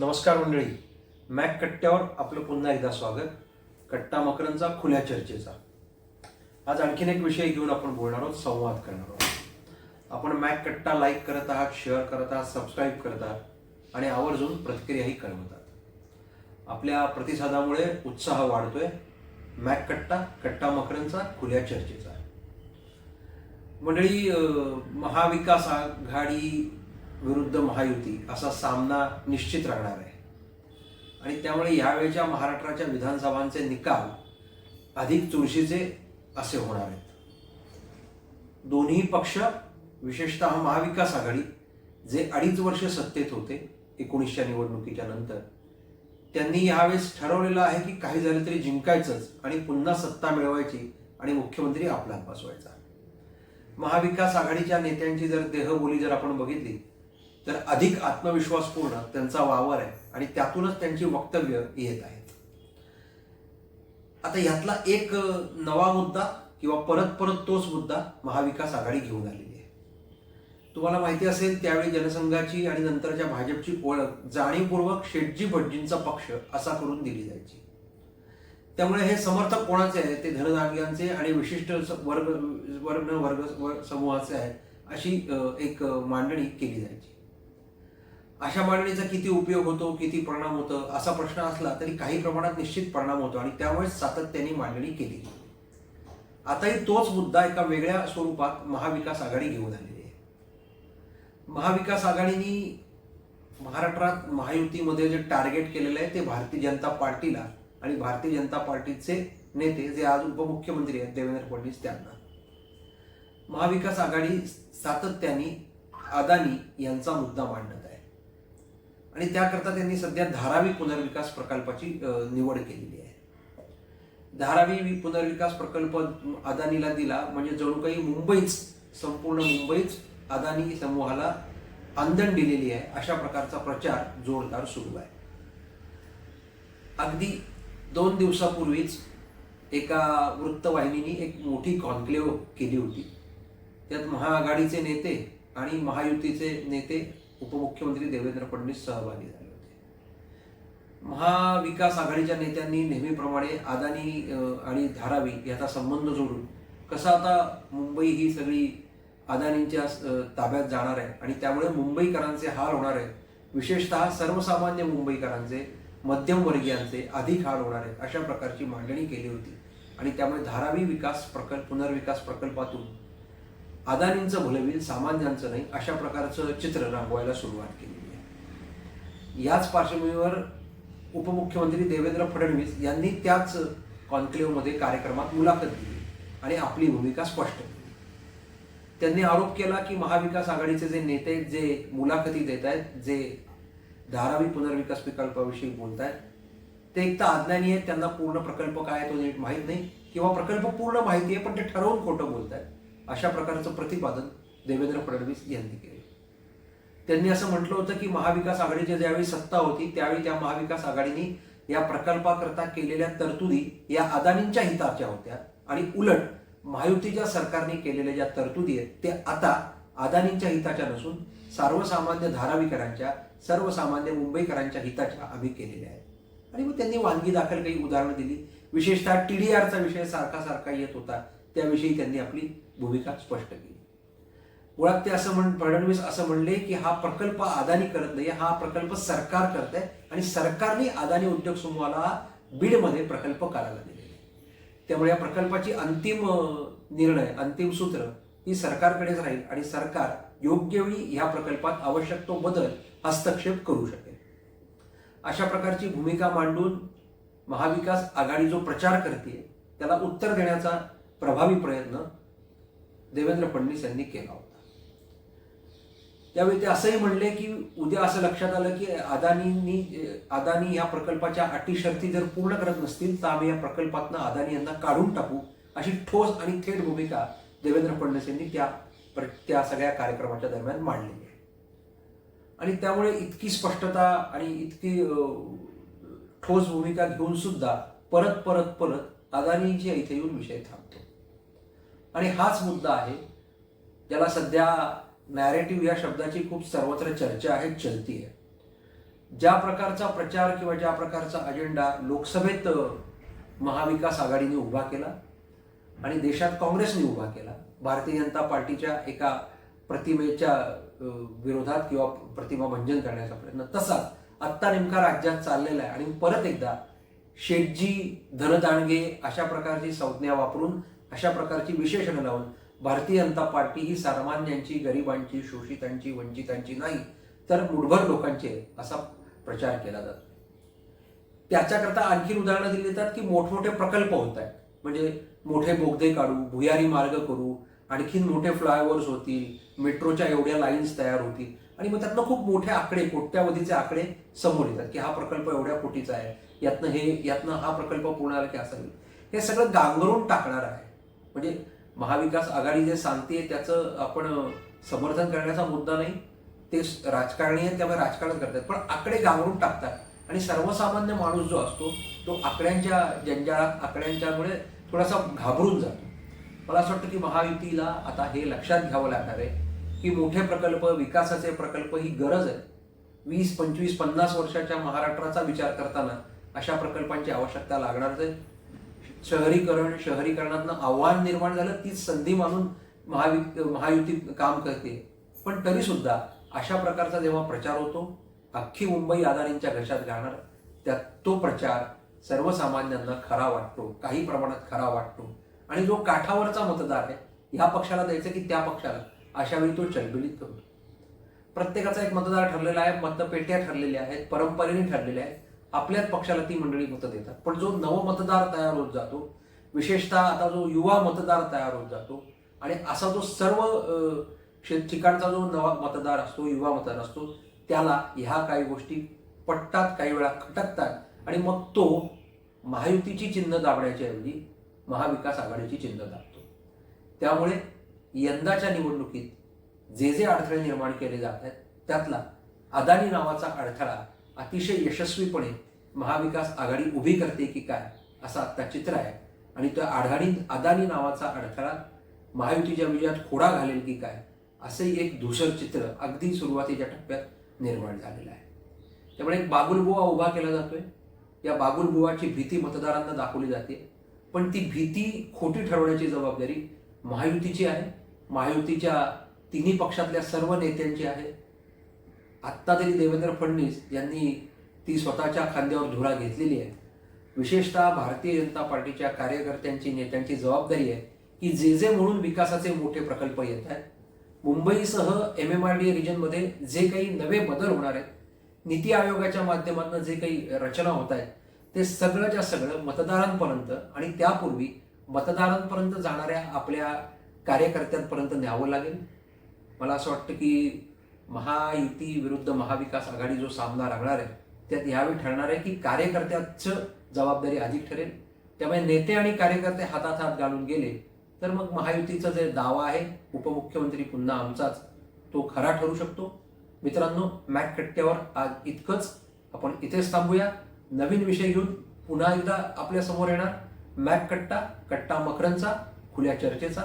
नमस्कार मंडळी. मॅक कट्ट्यावर आपलं पुन्हा एकदा स्वागत. कट्टा मकरांचा खुल्या चर्चेचा. आज आणखीन एक विषय घेऊन आपण बोलणार आहोत संवाद करणार आहोत. आपण मॅक कट्टा लाईक करत आहात शेअर करत आहात सबस्क्राईब करत आहात आणि आवर्जून प्रतिक्रियाही कळवतात आपल्या प्रतिसादामुळे उत्साह वाढतोय. मॅक कट्टा कट्टा मकरांचा खुल्या चर्चेचा. मंडळी महाविकास आघाडी विरुद्ध महायुती असा सामना निश्चित राहणार आहे. आणि त्यामुळे यावेळच्या महाराष्ट्राच्या विधानसभांचे निकाल अधिक चुरशीचे असे होणार आहेत. दोन्ही पक्ष विशेषतः महाविकास आघाडी जे अडीच वर्ष सत्तेत होते एकोणीसच्या निवडणुकीच्या नंतर त्यांनी यावेळेस ठरवलेलं आहे की काही झालं तरी जिंकायचंच आणि पुन्हा सत्ता मिळवायची आणि मुख्यमंत्री आपला बसवायचा. महाविकास आघाडीच्या नेत्यांची जर देहबोली जर आपण बघितली तर अधिक आत्मविश्वासपूर्ण त्यांचा वावर आहे आणि त्यातूनच त्यांची वक्तव्य येत आहेत. आता यातला एक नवा मुद्दा किंवा परत परत तोच मुद्दा महाविकास आघाडी घेऊन आलेली आहे. तुम्हाला माहिती असेल त्यावेळी जनसंघाची आणि नंतरच्या भाजपची ओळख जाणीवपूर्वक शेटजी भटजींचा पक्ष असा करून दिली जायची. त्यामुळे हे समर्थक कोणाचे आहे ते धनदानग्यांचे आणि विशिष्ट वर्ग वर्ण वर्ग समूहाचे आहे अशी एक मांडणी केली जायची. अशा मांडणीचा किती उपयोग होतो किती परिणाम होतो असा प्रश्न असला तरी काही प्रमाणात निश्चित परिणाम होतो आणि त्यामुळे सातत्याने मांडणी केली आताही तोच मुद्दा एका वेगळ्या स्वरूपात महाविकास आघाडी घेऊन आलेली आहे. महाविकास आघाडीनी महाराष्ट्रात महायुतीमध्ये जे टार्गेट केलेलं आहे ते भारतीय जनता पार्टीला आणि भारतीय जनता पार्टीचे नेते जे आज उपमुख्यमंत्री आहेत देवेंद्र फडणवीस त्यांना. महाविकास आघाडी सातत्याने अदानी यांचा मुद्दा मांडत आहे. आणि त्याकरता त्यांनी सध्या धारावी पुनर्विकास प्रकल्पाची निवड केलेली आहे. धारावी पुनर्विकास प्रकल्प अदानीला दिला म्हणजे जणू काही मुंबईच संपूर्ण मुंबईच अदानी समूहाला आंदण दिलेली आहे अशा प्रकारचा प्रचार जोरदार सुरू आहे. अगदी दोन दिवसापूर्वीच एका वृत्तवाहिनीने एक मोठी कॉन्क्लेव्ह केली होती. त्यात महाआघाडीचे नेते आणि महायुतीचे नेते उपमुख्यमंत्री देवेंद्र फडणवीस सहभागी झाले होते. महाविकास आघाडीच्या नेत्यांनी नेहमीप्रमाणे अदानी आणि धारावी याचा संबंध जोडून कसा आता मुंबई ही सगळी अदानींच्या ताब्यात जाणार आहे आणि त्यामुळे मुंबईकरांचे हाल होणार आहेत. विशेषतः सर्वसामान्य मुंबईकरांचे मध्यमवर्गीयांचे अधिक हाल होणार आहेत अशा प्रकारची मांडणी केली होती. आणि त्यामुळे धारावी विकास प्रकल्प पुनर्विकास प्रकल्पातून अदानींचं भलं सामान्यांचं नाही अशा प्रकारचं चित्र रंगवायला सुरुवात केलेली आहे. याच पार्श्वभूमीवर उपमुख्यमंत्री देवेंद्र फडणवीस यांनी त्याच कॉन्क्लेव्हमध्ये कार्यक्रमात मुलाखत दिली आणि आपली भूमिका स्पष्ट केली. त्यांनी आरोप केला की महाविकास आघाडीचे जे नेते जे मुलाखती देत आहेत जे धारावी पुनर्विकास प्रकल्पाविषयी बोलत आहेत ते एक तर अज्ञानी आहेत त्यांना पूर्ण प्रकल्प काय तो नीट माहीत नाही किंवा प्रकल्प पूर्ण माहिती आहे पण ते ठरवून खोटं बोलत आहेत अशा प्रकारचं प्रतिपादन देवेंद्र फडणवीस यांनी केलं. त्यांनी असं म्हटलं होतं की महाविकास आघाडीची ज्यावेळी सत्ता होती त्यावेळी त्या महाविकास आघाडीने या प्रकल्पाकरता केलेल्या तरतुदी या अदानींच्या हिताच्या होत्या आणि उलट महायुतीच्या सरकारने केलेल्या ज्या तरतुदी आहेत ते आता अदानींच्या हिताच्या नसून सर्वसामान्य धारावीकरांच्या सर्वसामान्य मुंबईकरांच्या हिताच्या आम्ही केलेल्या आहेत. आणि मग त्यांनी वानगी दाखल काही उदाहरणं दिली. विशेषतः टी डी आरचा विषय सारखा सारखा येत होता. त्याविषयी त्यांनी आपली भूमिका स्पष्ट केली मुळात ते असं म्हण फडणवीस असं म्हणले की हा प्रकल्प अदानी करत नाही हा प्रकल्प सरकार करत आहे आणि सरकारने अदानी उद्योग समूहाला बीडमध्ये प्रकल्प करायला दिले आहे. त्यामुळे या प्रकल्पाची अंतिम निर्णय अंतिम सूत्र ही सरकारकडेच राहील आणि सरकार योग्य वेळी ह्या प्रकल्पात आवश्यक तो बदल हस्तक्षेप करू शकेल अशा प्रकारची भूमिका मांडून महाविकास आघाडी जो प्रचार करते त्याला उत्तर देण्याचा प्रभावी प्रयत्न देवेंद्र फडणवीस यांनी केला होता. त्यावेळी ते असंही म्हणले की उद्या असं लक्षात आलं की अदानींनी अदानी या प्रकल्पाच्या अटी शर्ती जर पूर्ण करत नसतील तर आम्ही या प्रकल्पातनं अदानी यांना काढून टाकू अशी ठोस आणि थेट भूमिका देवेंद्र फडणवीस यांनी त्या त्या सगळ्या कार्यक्रमाच्या दरम्यान मांडलेली आहे. आणि त्यामुळे इतकी स्पष्टता आणि इतकी ठोस भूमिका घेऊन सुद्धा परत परत परत अदानींच्या इथे येऊन विषय थांबतो. आणि हाच मुद्दा आहे ज्याला सध्या नॅरेटिव्ह या शब्दाची खूप सर्वत्र चर्चा आहे चलती आहे. ज्या प्रकारचा प्रचार किंवा ज्या प्रकारचा अजेंडा लोकसभेत महाविकास आघाडीने उभा केला आणि देशात काँग्रेसने उभा केला भारतीय जनता पार्टीच्या एका प्रतिमेच्या विरोधात किंवा प्रतिमा भंजन करण्याचा प्रयत्न. तसाच आत्ता नेमका राज्यात चाललेला आहे आणि परत एकदा शेटजी धनदांडगे अशा प्रकारची संज्ञा वापरून अशा प्रकारची विशेषणं लावून भारतीय जनता पार्टी ही सामान्यांची गरिबांची शोषितांची वंचितांची नाही तर मुठभर लोकांची असा प्रचार केला जातो. त्याच्याकरता आणखी उदाहरणं दिली जातात की मोठमोठे प्रकल्प होत आहेत. म्हणजे मोठे बोगदे काढू भुयारी मार्ग करू आणखीन मोठे फ्लायओव्हर्स होतील मेट्रोच्या एवढ्या लाईन्स तयार होतील. आणि मग त्यातनं खूप मोठे आकडे कोट्यावधीचे आकडे समोर येतात की हा प्रकल्प एवढ्या कोटीचा आहे. यातनं हे यातनं हा प्रकल्प पूर्ण आला की असा हे सगळं गांगरून टाकणार आहे. म्हणजे महाविकास आघाडी जे सांगते त्याचं आपण समर्थन करण्याचा मुद्दा नाही. ते राजकारणी आहेत त्यामुळे राजकारण करतात. पण आकडे गांगरून टाकतात. आणि सर्वसामान्य माणूस जो असतो तो आकड्यांच्या जंजाळात आकड्यांच्यामुळे थोडासा घाबरून जातो. मला असं वाटतं की महायुतीला आता हे लक्षात घ्यावं लागणार आहे की मोठे प्रकल्प विकासाचे प्रकल्प ही गरज आहे. वीस पंचवीस पन्नास वर्षाच्या महाराष्ट्राचा विचार करताना अशा प्रकल्पांची आवश्यकता लागणारच आहे. शहरीकरण शहरीकरणातनं आव्हान निर्माण झालं तीच संधी मानून महावि महायुती काम करते. पण तरी सुद्धा अशा प्रकारचा जेव्हा प्रचार होतो अख्खी मुंबई अदानींच्या घशात घालणार त्यात तो प्रचार सर्वसामान्यांना खरा वाटतो काही प्रमाणात खरा वाटतो. आणि जो काठावरचा मतदार आहे ह्या पक्षाला द्यायचं की त्या पक्षाला अशा वेळी तो चलबिलीत करतो प्रत्येकाचा एक मतदार ठरलेला आहे मतपेट्या ठरलेल्या आहेत परंपरेने ठरलेल्या आहेत. आपल्याच पक्षाला ती मंडळी मतं देतात. पण जो नव मतदार तयार होत जातो विशेषतः आता जो युवा मतदार तयार होत जातो आणि असा जो सर्व ठिकाणचा जो नवा मतदार असतो युवा मतदार असतो त्याला ह्या काही गोष्टी पटतात काही वेळा खटकतात आणि मग तो महायुतीची चिन्ह दाबण्याच्या ऐवजी महाविकास आघाडीची चिन्ह दाबतो. त्यामुळे यंदाच्या निवडणुकीत जे जे अडथळे निर्माण केले जात आहेत त्यातला अदानी नावाचा अडथळा अतिशय यशस्वीपणे महाविकास आघाडी उभी करते की काय असं आत्ता चित्र आहे. आणि त्या आढाडीत अदानी नावाचा अडथळा महायुतीच्या विजयात खोडा घालेल की काय असे एक धूसर चित्र अगदी सुरुवातीच्या टप्प्यात निर्माण झालेलं आहे. त्यामुळे एक बागुलबुवा उभा केला जातोय. या बागुलबुवाची भीती मतदारांना दाखवली जाते. पण ती भीती खोटी ठरवण्याची जबाबदारी महायुतीची आहे. महायुतीच्या तिन्ही पक्षातल्या सर्व नेत्यांची आहे. आत्ता तरी देवेंद्र फडणवीस यांनी ती स्वतःच्या खांद्यावर धुरा घेतलेली आहे. विशेषतः भारतीय जनता पार्टीच्या कार्यकर्त्यांची नेत्यांची जबाबदारी आहे की जे जे म्हणून विकासाचे मोठे प्रकल्प येत आहेत मुंबईसह एम एम आर डी रिजनमध्ये जे काही नवे बदल होणार आहेत नीती आयोगाच्या माध्यमातून जे काही रचना होत आहेत ते सगळंच्या सगळं मतदारांपर्यंत आणि त्यापूर्वी मतदारांपर्यंत जाणाऱ्या आपल्या कार्यकर्त्यांपर्यंत न्यावं लागेल. मला असं वाटतं की महायुती विरुद्ध महाविकास आघाडी जो सामना लागणार आहे त्यात यावेळी ठरणार आहे की कार्यकर्त्याचं जबाबदारी अधिक ठरेल. त्यामुळे नेते आणि कार्यकर्ते हातात हात घालून गेले तर मग महायुतीचा जे दावा आहे उपमुख्यमंत्री पुन्हा आमचाच तो खरा ठरू शकतो. मित्रांनो मॅट कट्ट्यावर आज इतकंच. आपण इथेच थांबूया. नवीन विषय घेऊन पुन्हा एकदा आपल्यासमोर येणार मॅट कट्टा कट्टा मकरंचा खुल्या चर्चेचा.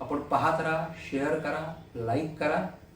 आपण पाहत राहा शेअर करा लाईक करा.